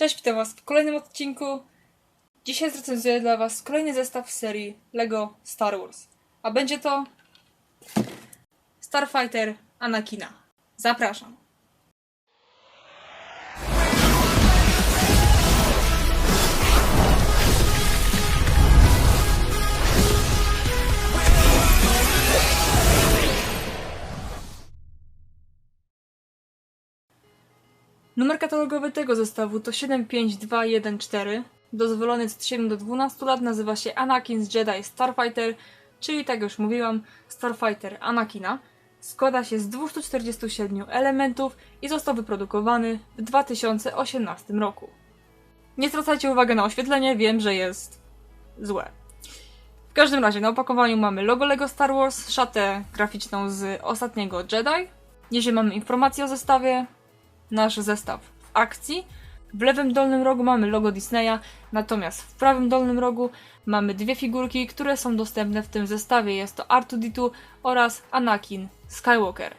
Cześć, witam was w kolejnym odcinku. Dzisiaj zrecenzuję dla was kolejny zestaw serii LEGO Star Wars. A będzie to Starfighter Anakina. Zapraszam. Numer katalogowy tego zestawu to 75214. Dozwolony od 7 do 12 lat, nazywa się Anakin z Jedi Starfighter, czyli tak już mówiłam, Starfighter Anakina. Składa się z 247 elementów i został wyprodukowany w 2018 roku. Nie zwracajcie uwagi na oświetlenie, wiem, że jest złe. W każdym razie na opakowaniu mamy logo LEGO Star Wars, szatę graficzną z ostatniego Jedi. Niżej mamy informacje o zestawie, nasz zestaw akcji. W lewym dolnym rogu mamy logo Disneya, natomiast w prawym dolnym rogu mamy dwie figurki, które są dostępne w tym zestawie. Jest to R2D2 oraz Anakin Skywalker.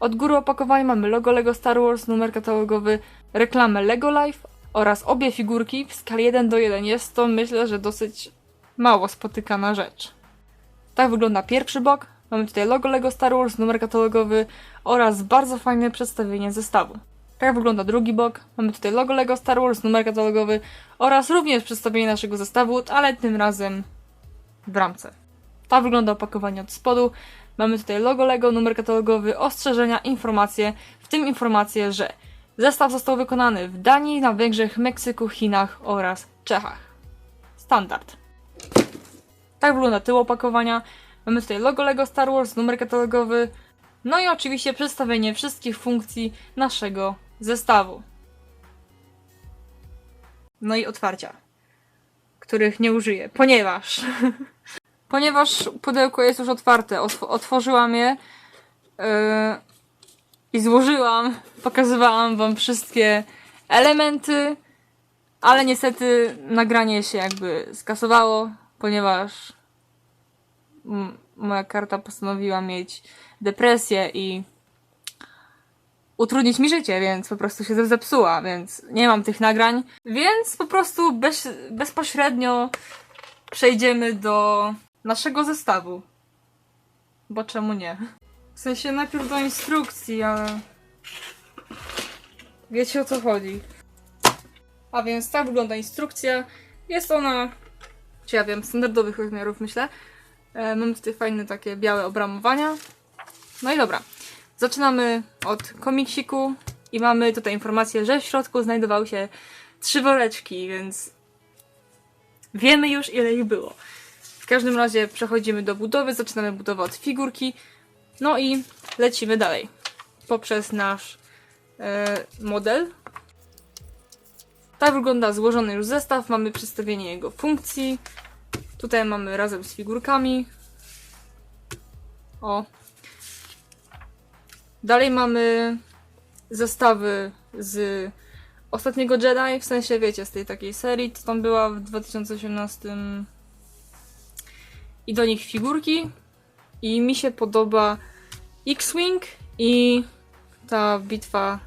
Od góry opakowania mamy logo LEGO Star Wars, numer katalogowy, reklamę LEGO Life oraz obie figurki w skali 1 do 1. Jest to myślę, że dosyć mało spotykana rzecz. Tak wygląda pierwszy bok. Mamy tutaj logo LEGO Star Wars, numer katalogowy oraz bardzo fajne przedstawienie zestawu. Tak wygląda drugi bok. Mamy tutaj logo LEGO Star Wars, numer katalogowy oraz również przedstawienie naszego zestawu, ale tym razem w ramce. Tak wygląda opakowanie od spodu. Mamy tutaj logo LEGO, numer katalogowy, ostrzeżenia, informacje, w tym informacje, że zestaw został wykonany w Danii, na Węgrzech, Meksyku, Chinach oraz Czechach. Standard. Tak wygląda tył opakowania. Mamy tutaj logo LEGO Star Wars, numer katalogowy, no i oczywiście przedstawienie wszystkich funkcji naszego zestawu. No i otwarcia, których nie użyję, ponieważ ponieważ pudełko jest już otwarte, otw- otworzyłam je yy, i złożyłam, pokazywałam wam wszystkie elementy, ale niestety nagranie się jakby skasowało, ponieważ moja karta postanowiła mieć depresję i utrudnić mi życie, więc po prostu się zepsuła, więc nie mam tych nagrań. Więc po prostu bez, bezpośrednio przejdziemy do naszego zestawu. Bo czemu nie? W sensie najpierw do instrukcji, ale wiecie o co chodzi. A więc tak wygląda instrukcja. Jest ona, czy ja wiem, standardowych rozmiarów myślę. E, mamy tutaj fajne takie białe obramowania. No i dobra. Zaczynamy od komiksiku i mamy tutaj informację, że w środku znajdowały się trzy woreczki, więc wiemy już ile ich było. W każdym razie przechodzimy do budowy, zaczynamy budowę od figurki, no i lecimy dalej poprzez nasz e, model. Tak wygląda złożony już zestaw, mamy przedstawienie jego funkcji. Tutaj mamy razem z figurkami. O, Dalej mamy zestawy z ostatniego Jedi, w sensie wiecie, z tej takiej serii, co tam była w 2018. I do nich figurki. I mi się podoba X-Wing i ta bitwa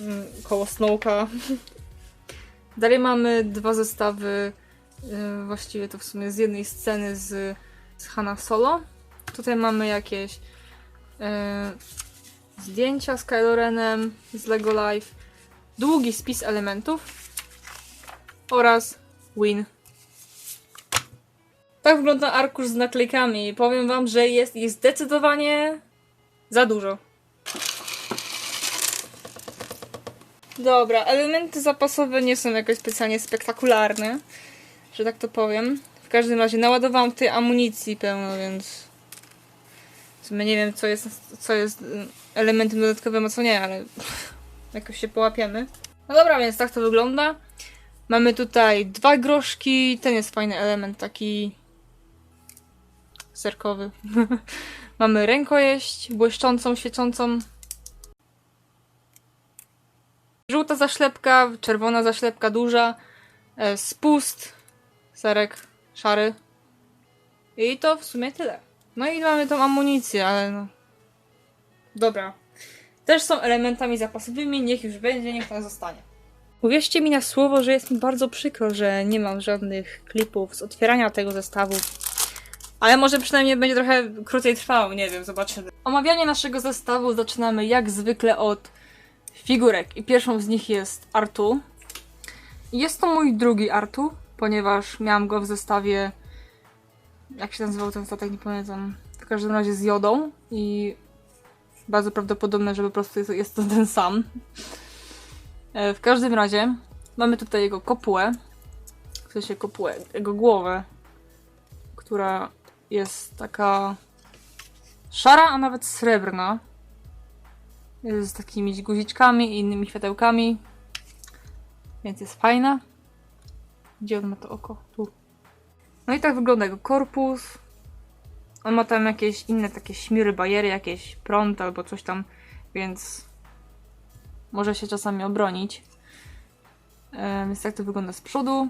mm, koło Snowka. Dalej mamy dwa zestawy, właściwie to w sumie z jednej sceny z, z Hanna Solo. Tutaj mamy jakieś e, zdjęcia z Kylo Renem z Lego Life, długi spis elementów oraz win. Tak wygląda arkusz z naklejkami. Powiem wam, że jest ich zdecydowanie za dużo. Dobra, elementy zapasowe nie są jakoś specjalnie spektakularne, że tak to powiem. W każdym razie naładowałam tej amunicji pełno, więc nie wiem, co jest, co jest y, elementem dodatkowym, a co nie, ale jakoś się połapiemy. No dobra, więc tak to wygląda. Mamy tutaj dwa groszki. Ten jest fajny element, taki serkowy. Mamy rękojeść, błyszczącą, świecącą. Żółta zaślepka, czerwona zaślepka duża, e, spust, serek szary. I to w sumie tyle. No i mamy tą amunicję, ale no. Dobra. też są elementami zapasowymi, niech już będzie, niech tak zostanie. Uwierzcie mi na słowo, że jest mi bardzo przykro, że nie mam żadnych klipów z otwierania tego zestawu. Ale może przynajmniej będzie trochę krócej trwało, nie wiem, zobaczymy. Omawianie naszego zestawu zaczynamy jak zwykle od figurek. I pierwszą z nich jest Artu. Jest to mój drugi Artu, ponieważ miałam go w zestawie. Jak się nazywał ten statek, nie pamiętam. W każdym razie z jodą i bardzo prawdopodobne, że po prostu jest, jest to ten sam. E, W każdym razie mamy tutaj jego kopułę, w sensie kopułę, jego głowę, która jest taka szara, a nawet srebrna. Z takimi guziczkami i innymi światełkami, więc jest fajna. Gdzie on ma to oko? Tu. No i tak wygląda jego korpus. On ma tam jakieś inne takie śmiry, bajery, jakieś prąd albo coś tam, więc może się czasami obronić. E, Więc tak to wygląda z przodu.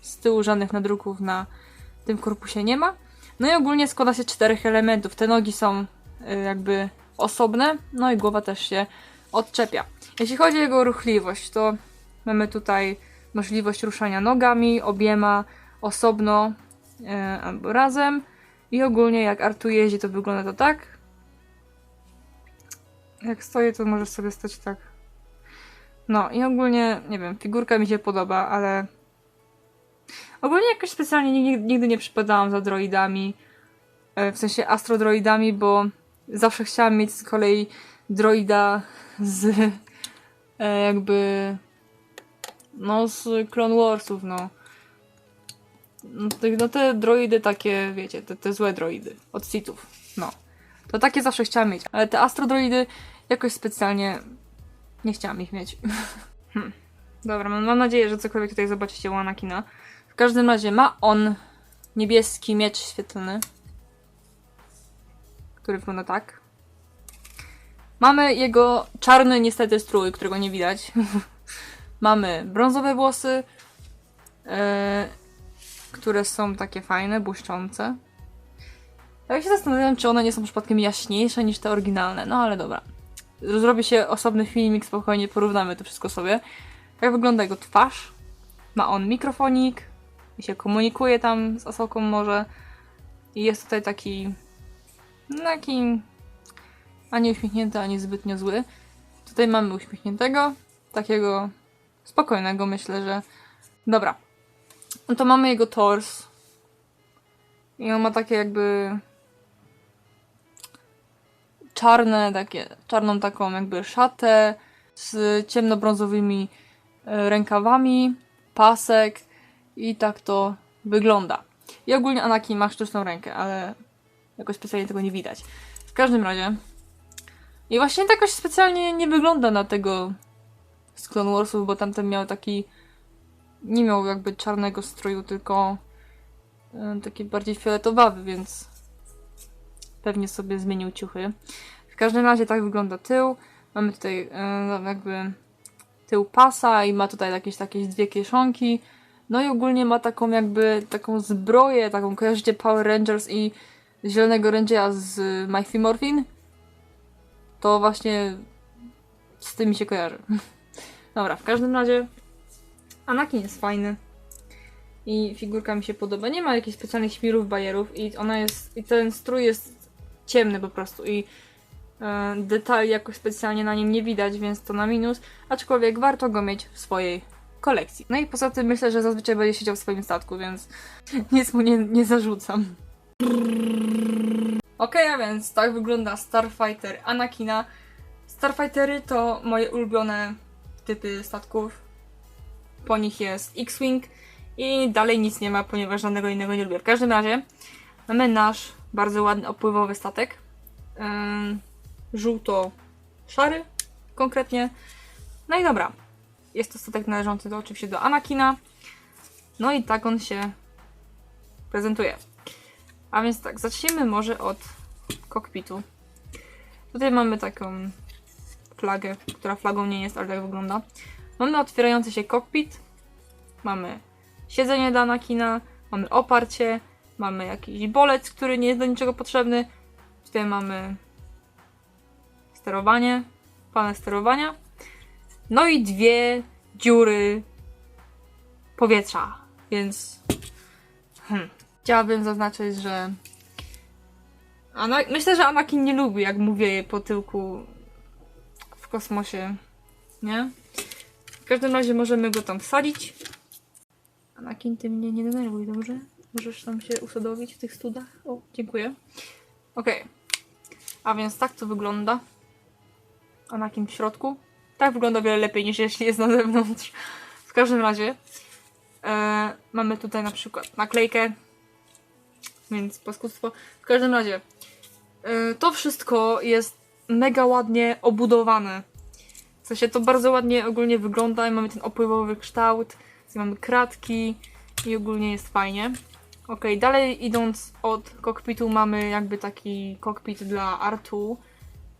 Z tyłu żadnych nadruków na tym korpusie nie ma. No i ogólnie składa się czterech elementów. Te nogi są e, jakby osobne, no i głowa też się odczepia. Jeśli chodzi o jego ruchliwość, to mamy tutaj możliwość ruszania nogami, obiema, osobno e, albo razem. I ogólnie jak Artu jeździ, to wygląda to tak. Jak stoję, to może sobie stać tak. No i ogólnie, nie wiem, figurka mi się podoba, ale ogólnie jakoś specjalnie nigdy, nie przypadałam za droidami, e, w sensie astrodroidami, bo zawsze chciałam mieć z kolei droida z e, jakby no z Clone Warsów, no. No te, no te droidy takie, wiecie, te, te złe droidy od Sithów, no. To takie zawsze chciałam mieć, ale te astrodroidy jakoś specjalnie nie chciałam ich mieć. hmm. Dobra, mam, mam nadzieję, że cokolwiek tutaj zobaczycie u Anakina. W każdym razie ma on niebieski miecz świetlny, który wygląda tak. Mamy jego czarny niestety strój, którego nie widać. Mamy brązowe włosy, e, które są takie fajne, błyszczące. Tak się zastanawiam, czy one nie są przypadkiem jaśniejsze niż te oryginalne, no ale dobra. Zrobię się osobny filmik, spokojnie porównamy to wszystko sobie. Jak wygląda jego twarz? Ma on mikrofonik i się komunikuje tam z Asoką może. I jest tutaj taki... no taki... ani uśmiechnięty, ani zbytnio zły. Tutaj mamy uśmiechniętego, takiego spokojnego, myślę, że... Dobra. No to mamy jego tors. I on ma takie jakby czarne, takie, czarną taką jakby szatę z ciemnobrązowymi e, rękawami, pasek i tak to wygląda. I ogólnie Anakin ma sztuczną rękę, ale jakoś specjalnie tego nie widać. W każdym razie i właśnie tak jakoś specjalnie nie wygląda na tego z Clone Warsów, bo tamten miał taki nie miał jakby czarnego stroju, tylko e, taki bardziej fioletowawy, więc pewnie sobie zmienił ciuchy. W każdym razie tak wygląda tył. Mamy tutaj e, jakby tył pasa i ma tutaj jakieś takie dwie kieszonki. No i ogólnie ma taką jakby taką zbroję, taką kojarzycie Power Rangers i Zielonego Rangera z Mighty Morphin? To właśnie z tym mi się kojarzy. Dobra, w każdym razie Anakin jest fajny. I figurka mi się podoba. Nie ma jakichś specjalnych śmirów, bajerów i ona jest. I ten strój jest ciemny po prostu i e, detali jakoś specjalnie na nim nie widać, więc to na minus. Aczkolwiek warto go mieć w swojej kolekcji. No i poza tym myślę, że zazwyczaj będzie siedział w swoim statku, więc nic mu nie, nie zarzucam. Okej, a więc tak wygląda Starfighter Anakina. Starfightery to moje ulubione typy statków. Po nich jest X-Wing i dalej nic nie ma, ponieważ żadnego innego nie lubię. W każdym razie mamy nasz bardzo ładny, opływowy statek. Ym, żółto-szary konkretnie. No i dobra. Jest to statek należący do, oczywiście do Anakina. No i tak on się prezentuje. A więc tak, zacznijmy może od kokpitu. Tutaj mamy taką flagę, która flagą nie jest, ale tak wygląda. Mamy otwierający się kokpit, mamy siedzenie dla Anakina, mamy oparcie, mamy jakiś bolec, który nie jest do niczego potrzebny. Tutaj mamy sterowanie, panel sterowania. No i dwie dziury powietrza, więc hmm. chciałabym zaznaczyć, że Ana... myślę, że Anakin nie lubi, jak mówię po tyłku kosmosie, nie? W każdym razie możemy go tam wsadzić. Anakin, ty mnie nie denerwuj, dobrze? Możesz tam się usadowić w tych studach? O, dziękuję. Okej. A więc tak to wygląda. Anakin w środku. Tak wygląda wiele lepiej niż jeśli jest na zewnątrz. W każdym razie e, mamy tutaj na przykład naklejkę, więc paskudztwo. W każdym razie e, to wszystko jest mega ładnie obudowane. W sensie to bardzo ładnie ogólnie wygląda mamy ten opływowy kształt, mamy kratki i ogólnie jest fajnie. Ok, dalej idąc od kokpitu mamy jakby taki kokpit dla Artu,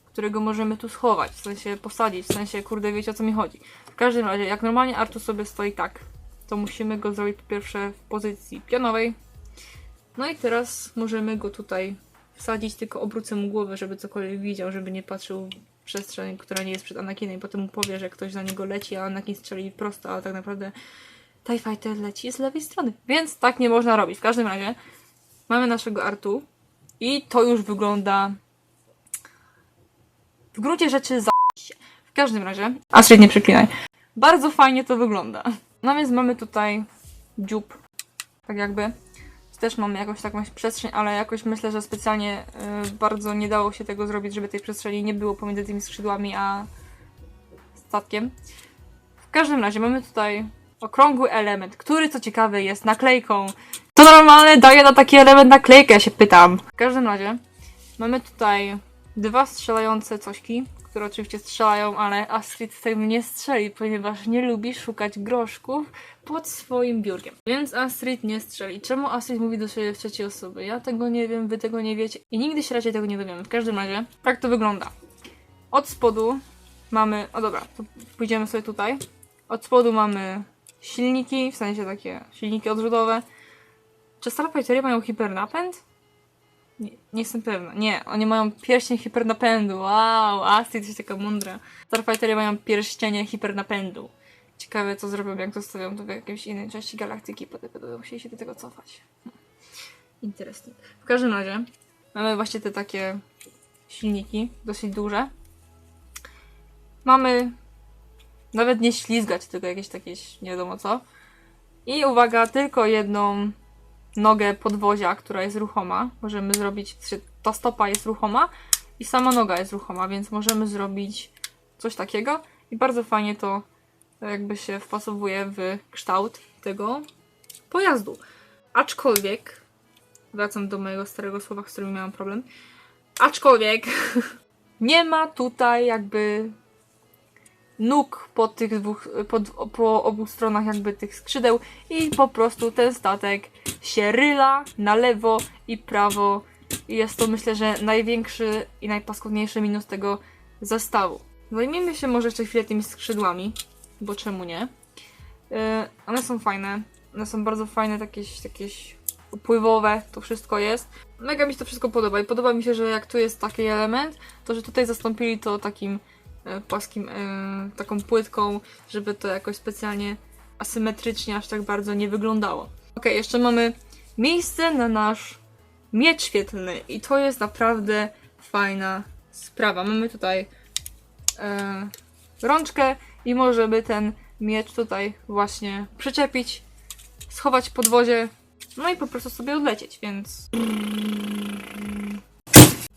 którego możemy tu schować, w sensie posadzić, w sensie kurde wiecie o co mi chodzi. W każdym razie, jak normalnie Artu sobie stoi tak, to musimy go zrobić po pierwsze w pozycji pionowej. No i teraz możemy go tutaj wsadzić, tylko obrócę mu głowę, żeby cokolwiek widział, żeby nie patrzył w przestrzeń, która nie jest przed Anakinem i potem mu powie, że ktoś na niego leci, a Anakin strzeli prosto, ale tak naprawdę TIE Fighter leci z lewej strony. Więc tak nie można robić. W każdym razie mamy naszego Artu i to już wygląda w gruncie rzeczy za. W każdym razie, Astrid nie przeklinaj. Bardzo fajnie to wygląda. No więc mamy tutaj dziób, tak jakby. Też mamy jakąś taką przestrzeń, ale jakoś myślę, że specjalnie y, bardzo nie dało się tego zrobić, żeby tej przestrzeni nie było pomiędzy tymi skrzydłami a statkiem. W każdym razie mamy tutaj okrągły element, który co ciekawe jest naklejką. To normalne daje na taki element naklejkę, ja się pytam. W każdym razie mamy tutaj dwa strzelające cośki, które oczywiście strzelają, ale Astrid z tym nie strzeli, ponieważ nie lubi szukać groszków pod swoim biurkiem. Więc Astrid nie strzeli. Czemu Astrid mówi do siebie w trzeciej osoby? Ja tego nie wiem, wy tego nie wiecie i nigdy się raczej tego nie dowiemy. W każdym razie, tak to wygląda. Od spodu mamy, o dobra, to pójdziemy sobie tutaj. Od spodu mamy silniki, w sensie takie silniki odrzutowe. Czy Starfightery mają hipernapęd? Nie, nie jestem pewna. Nie, oni mają pierścień hipernapędu. Wow, Astrid jest taka mądra. Starfightery mają pierścienie hipernapędu. Ciekawe, co zrobią, jak zostawią to w jakiejś innej części galaktyki. Potem będą musieli się do tego cofać. Hmm. Interesting. W każdym razie mamy właśnie te takie silniki, dosyć duże. Mamy nawet nie ślizgać, tylko jakieś takie nie wiadomo co. I uwaga, tylko jedną nogę podwozia, która jest ruchoma. Możemy zrobić, ta stopa jest ruchoma i sama noga jest ruchoma, więc możemy zrobić coś takiego. I bardzo fajnie to jakby się wpasowuje w kształt tego pojazdu. Aczkolwiek, wracam do mojego starego słowa, z którym miałam problem. Aczkolwiek nie ma tutaj jakby nóg po tych dwóch, po, po obu stronach jakby tych skrzydeł i po prostu ten statek się ryla na lewo i prawo i jest to myślę, że największy i najpaskudniejszy minus tego zestawu. Zajmijmy się może jeszcze chwilę tymi skrzydłami, bo czemu nie? Yy, one są fajne, one są bardzo fajne, takie, takie upływowe, to wszystko jest. Mega mi się to wszystko podoba i podoba mi się, że jak tu jest taki element, to że tutaj zastąpili to takim płaskim, e, taką płytką, żeby to jakoś specjalnie asymetrycznie aż tak bardzo nie wyglądało. Ok, jeszcze mamy miejsce na nasz miecz świetlny i to jest naprawdę fajna sprawa. Mamy tutaj e, rączkę i możemy ten miecz tutaj właśnie przyczepić, schować pod wozie, no i po prostu sobie odlecieć, więc...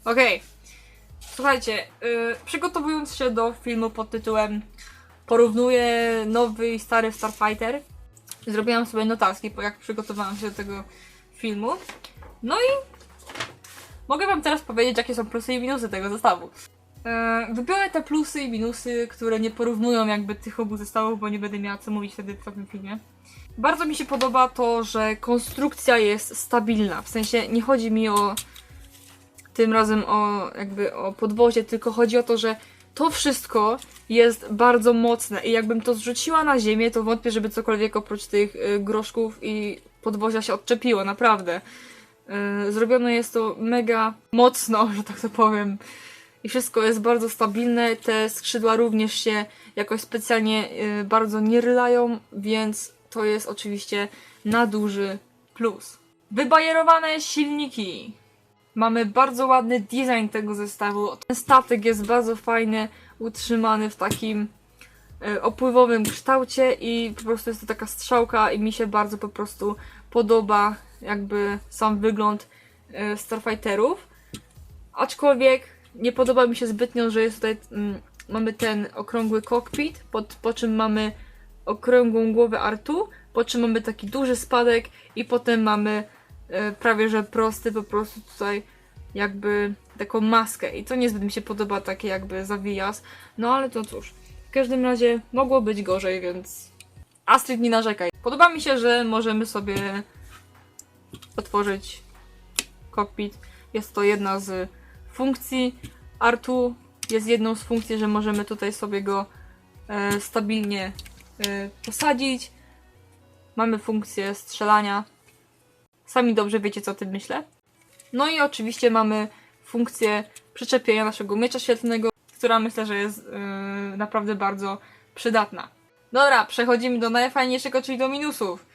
Okej, okay. Słuchajcie, yy, przygotowując się do filmu pod tytułem Porównuję nowy i stary Starfighter, zrobiłam sobie notatki, jak przygotowałam się do tego filmu. No i mogę wam teraz powiedzieć, jakie są plusy i minusy tego zestawu. Yy, wybiorę te plusy i minusy, które nie porównują jakby tych obu zestawów, bo nie będę miała co mówić wtedy w tym filmie. Bardzo mi się podoba to, że konstrukcja jest stabilna. W sensie nie chodzi mi o tym razem o jakby o podwozie, tylko chodzi o to, że to wszystko jest bardzo mocne i jakbym to zrzuciła na ziemię, to wątpię, żeby cokolwiek oprócz tych y, groszków i podwozia się odczepiło, naprawdę. Y, zrobione jest to mega mocno, że tak to powiem. i wszystko jest bardzo stabilne. Te skrzydła również się jakoś specjalnie y, bardzo nie rylają, więc to jest oczywiście na duży plus. Wybajerowane silniki. Mamy bardzo ładny design tego zestawu. Ten statek jest bardzo fajny, utrzymany w takim e, opływowym kształcie i po prostu jest to taka strzałka i mi się bardzo po prostu podoba jakby sam wygląd e, Starfighterów. Aczkolwiek nie podoba mi się zbytnio, że jest tutaj mm, mamy ten okrągły kokpit, pod, po czym mamy okrągłą głowę Artu, po czym mamy taki duży spadek i potem mamy prawie że prosty po prostu tutaj jakby taką maskę i to niezbyt mi się podoba takie jakby zawijas, no ale to cóż, w każdym razie mogło być gorzej, więc Astrid nie narzekaj. Podoba mi się, że możemy sobie otworzyć kokpit. Jest to jedna z funkcji Artu. Jest jedną z funkcji, że możemy tutaj sobie go e, stabilnie e, posadzić. Mamy funkcję strzelania. Sami dobrze wiecie, co o tym myślę. No i oczywiście mamy funkcję przyczepienia naszego miecza świetlnego, która myślę, że jest yy, naprawdę bardzo przydatna. Dobra, przechodzimy do najfajniejszego, czyli do minusów.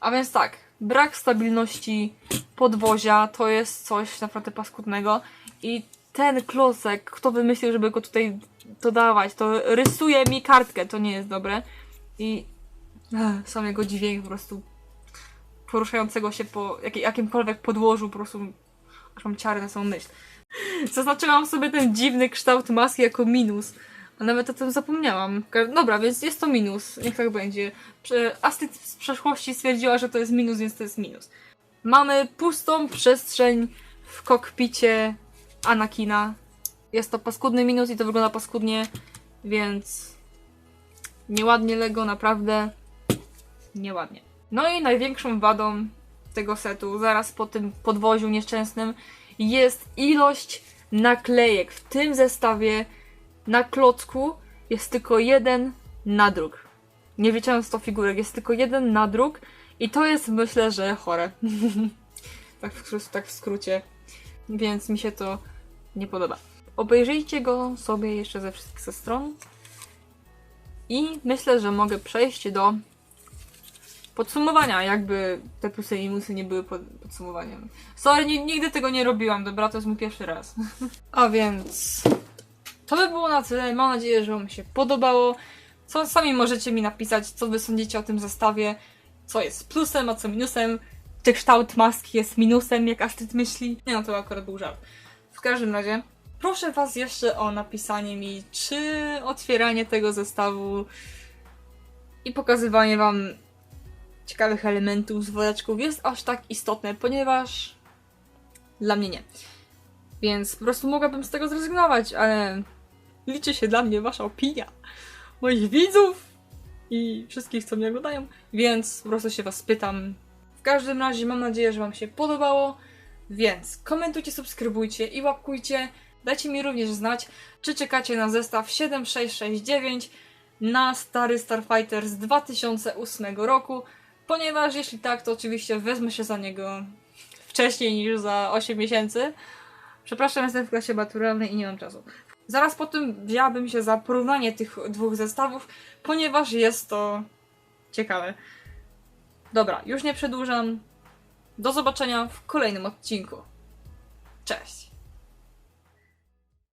A więc tak, brak stabilności podwozia to jest coś naprawdę paskudnego i ten klocek, kto wymyślił, żeby go tutaj dodawać, to rysuje mi kartkę, to nie jest dobre. I ech, sam jego dźwięk po prostu poruszającego się po jak, jakimkolwiek podłożu, po prostu aż mam ciary na samą myśl. Zaznaczyłam sobie ten dziwny kształt maski jako minus. A nawet o tym zapomniałam. Dobra, więc jest to minus. Niech tak będzie. Astrid z przeszłości stwierdziła, że to jest minus, więc to jest minus. Mamy pustą przestrzeń w kokpicie Anakina. Jest to paskudny minus i to wygląda paskudnie, więc nieładnie Lego, naprawdę nieładnie. No i największą wadą tego setu, zaraz po tym podwoziu nieszczęsnym, jest ilość naklejek. W tym zestawie na klocku jest tylko jeden nadruk. Nie licząc 100 figurek, jest tylko jeden nadruk i to jest myślę, że chore. tak, w, tak w skrócie. Więc mi się to nie podoba. Obejrzyjcie go sobie jeszcze ze wszystkich ze stron. I myślę, że mogę przejść do podsumowania, jakby te plusy i minusy nie były pod, podsumowaniem. Sorry, ni- nigdy tego nie robiłam, dobra, to jest mój pierwszy raz. A więc to by było na tyle. Mam nadzieję, że Wam się podobało. Co sami możecie mi napisać, co Wy sądzicie o tym zestawie, co jest plusem, a co minusem. Czy kształt maski jest minusem, jak Astrid myśli? Nie no, to akurat był żart. W każdym razie, proszę Was jeszcze o napisanie mi, czy otwieranie tego zestawu i pokazywanie Wam ciekawych elementów z woreczków jest aż tak istotne, ponieważ dla mnie nie. Więc po prostu mogłabym z tego zrezygnować, ale liczy się dla mnie wasza opinia, moich widzów i wszystkich, co mnie oglądają, więc po prostu się was pytam. W każdym razie mam nadzieję, że wam się podobało, więc komentujcie, subskrybujcie i łapkujcie. Dajcie mi również znać, czy czekacie na zestaw 7669 na stary Starfighter z 2008 roku, ponieważ jeśli tak, to oczywiście wezmę się za niego wcześniej niż za 8 miesięcy. Przepraszam, jestem w klasie maturalnej i nie mam czasu. Zaraz po tym wzięłabym się za porównanie tych dwóch zestawów, ponieważ jest to ciekawe. Dobra, już nie przedłużam. Do zobaczenia w kolejnym odcinku. Cześć!